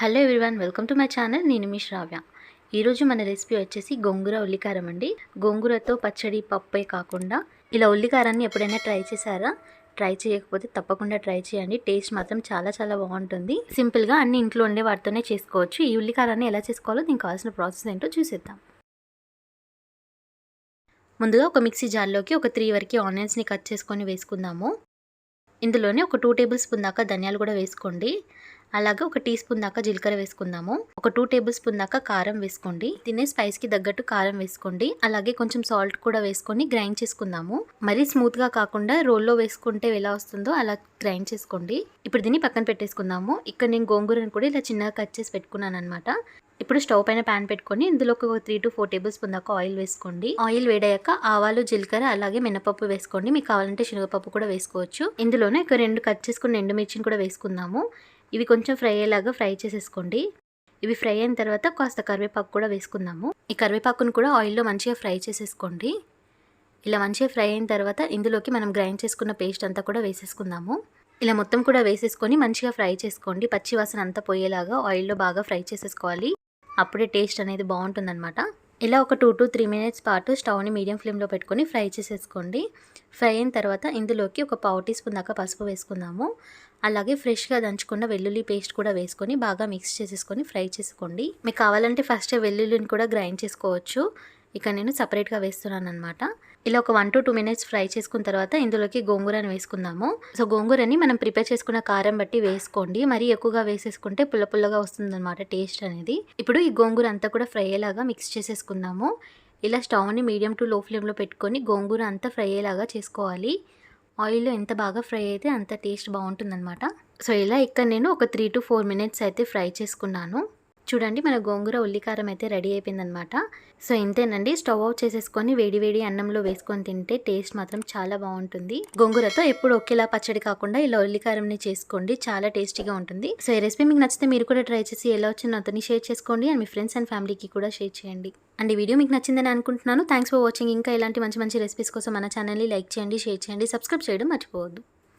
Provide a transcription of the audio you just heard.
Hello everyone welcome to my channel నేను మీ శ్రావ్య. ఈరోజు మన రెసిపీ వచ్చేసి గోంగూర ఉల్లికారం అండి. గోంగూరతో పచ్చడి పప్పే కాకుండా ఇలా ఉల్లికారాన్ని ఎప్పుడైనా ట్రై చేశారా? ట్రై చేయకపోతే తప్పకుండా ట్రై చేయండి. టేస్ట్ మాత్రం చాలా చాలా బాగుంటుంది. సింపుల్గా అన్ని ఇంట్లో ఉండే వాటితోనే చేసుకోవచ్చు. ఈ ఉల్లికారాన్ని ఎలా చేసుకోవాలో దీనికి కావాల్సిన ప్రాసెస్ ఏంటో చూసేద్దాం. ముందుగా ఒక మిక్సీ జార్లోకి ఒక త్రీ వరకు ఆనియన్స్ని కట్ చేసుకొని వేసుకుందాము. ఇందులోనే ఒక టూ టేబుల్ స్పూన్ దాకా ధనియాలు కూడా వేసుకోండి. అలాగే ఒక టీ స్పూన్ దాకా జీలకర్ర వేసుకుందాము. ఒక టూ టేబుల్ స్పూన్ దాకా కారం వేసుకోండి. తినే స్పైస్కి తగ్గట్టు కారం వేసుకోండి. అలాగే కొంచెం సాల్ట్ కూడా వేసుకొని గ్రైండ్ చేసుకుందాము. మరీ స్మూత్గా కాకుండా రోల్లో వేసుకుంటే ఎలా వస్తుందో అలా గ్రైండ్ చేసుకోండి. ఇప్పుడు దీన్ని పక్కన పెట్టేసుకుందాము. ఇక్కడ నేను గోంగూరను కూడా ఇలా చిన్నగా కట్ చేసి పెట్టుకున్నాను అనమాట ఇప్పుడు స్టవ్ పైన ప్యాన్ పెట్టుకొని ఇందులో ఒక three to four tablespoon దాకా ఆయిల్ వేసుకోండి. ఆయిల్ వేడయ్యాక ఆవాలు జీలకర్ర అలాగే మినపప్పు వేసుకోండి. మీకు కావాలంటే శనగపప్పు కూడా వేసుకోవచ్చు. ఇందులోనే ఒక రెండు కట్ చేసుకున్న ఎండుమిర్చిని కూడా వేసుకుందాము. ఇవి కొంచెం ఫ్రై అయ్యేలాగా ఫ్రై చేసేసుకోండి. ఇవి ఫ్రై అయిన తర్వాత కాస్త కరివేపాకు కూడా వేసుకుందాము. ఈ కరివేపాకును కూడా ఆయిల్లో మంచిగా ఫ్రై చేసేసుకోండి. ఇలా మంచిగా ఫ్రై అయిన తర్వాత ఇందులోకి మనం గ్రైండ్ చేసుకున్న పేస్ట్ అంతా కూడా వేసేసుకుందాము. ఇలా మొత్తం కూడా వేసేసుకొని మంచిగా ఫ్రై చేసుకోండి. పచ్చి వాసన అంతా పోయేలాగా ఆయిల్లో బాగా ఫ్రై చేసేసుకోవాలి. అప్పుడే టేస్ట్ అనేది బాగుంటుందన్నమాట. ఇలా ఒక టూ టు త్రీ మినిట్స్ పాటు స్టవ్ని మీడియం ఫ్లేమ్లో పెట్టుకొని ఫ్రై చేసేసుకోండి. ఫ్రై అయిన తర్వాత ఇందులోకి ఒక పావు టీ స్పూన్ దాకా పసుపు వేసుకుందాము. అలాగే ఫ్రెష్గా దంచుకున్న వెల్లుల్లి పేస్ట్ కూడా వేసుకొని బాగా మిక్స్ చేసేసుకొని ఫ్రై చేసుకోండి. మీకు కావాలంటే ఫస్ట్ వెల్లుల్లిని కూడా గ్రైండ్ చేసుకోవచ్చు. ఇక నేను సపరేట్గా వేస్తున్నాను అనమాట ఇలా ఒక one to two minutes fry చేసుకున్న తర్వాత ఇందులోకి గోంగూరని వేసుకుందాము. సో గోంగూరని మనం ప్రిపేర్ చేసుకున్న కారం బట్టి వేసుకోండి. మరి ఎక్కువగా వేసేసుకుంటే పుల్ల పుల్లగా వస్తుంది అనమాట టేస్ట్ అనేది. ఇప్పుడు ఈ గోంగూర అంతా కూడా ఫ్రై అయ్యేలాగా మిక్స్ చేసేసుకుందాము. ఇలా స్టవ్ని మీడియం టు లో ఫ్లేమ్లో పెట్టుకొని గోంగూర అంతా ఫ్రై అయ్యేలాగా చేసుకోవాలి. ఆయిల్లో ఎంత బాగా ఫ్రై అయితే అంత టేస్ట్ బాగుంటుందన్నమాట. సో ఇలా ఇక్కడ నేను ఒక త్రీ టు ఫోర్ మినిట్స్ అయితే ఫ్రై చేసుకున్నాను. చూడండి మన గోంగూర ఉల్లికారం అయితే రెడీ అయిపోయిందనమాట సో ఇంతేనండి. స్టవ్ ఆఫ్ చేసేసుకొని వేడి వేడి అన్నంలో వేసుకొని తింటే టేస్ట్ మాత్రం చాలా బాగుంటుంది. గోంగూరతో ఎప్పుడు ఒకేలా పచ్చడి కాకుండా ఇలా ఉల్లికారంని చేసుకోండి. చాలా టేస్టీగా ఉంటుంది. సో ఈ రెసిపీ మీకు నచ్చితే మీరు కూడా ట్రై చేసి ఎలా వచ్చిందో అతన్ని షేర్ చేసుకోండి. అండ్ మీ ఫ్రెండ్స్ అండ్ ఫ్యామిలీకి కూడా షేర్ చేయండి. అండ్ ఈ వీడియో మీకు నచ్చిందని అనుకుంటున్నాను. థ్యాంక్స్ ఫర్ వాచింగ్ ఇంకా ఇలాంటి మంచి మంచి రెసిపీస్ కోసం మన ఛానల్ని లైక్ చేయండి షేర్ చేయండి సబ్స్క్రైబ్ చేయడం మర్చిపోవద్దు.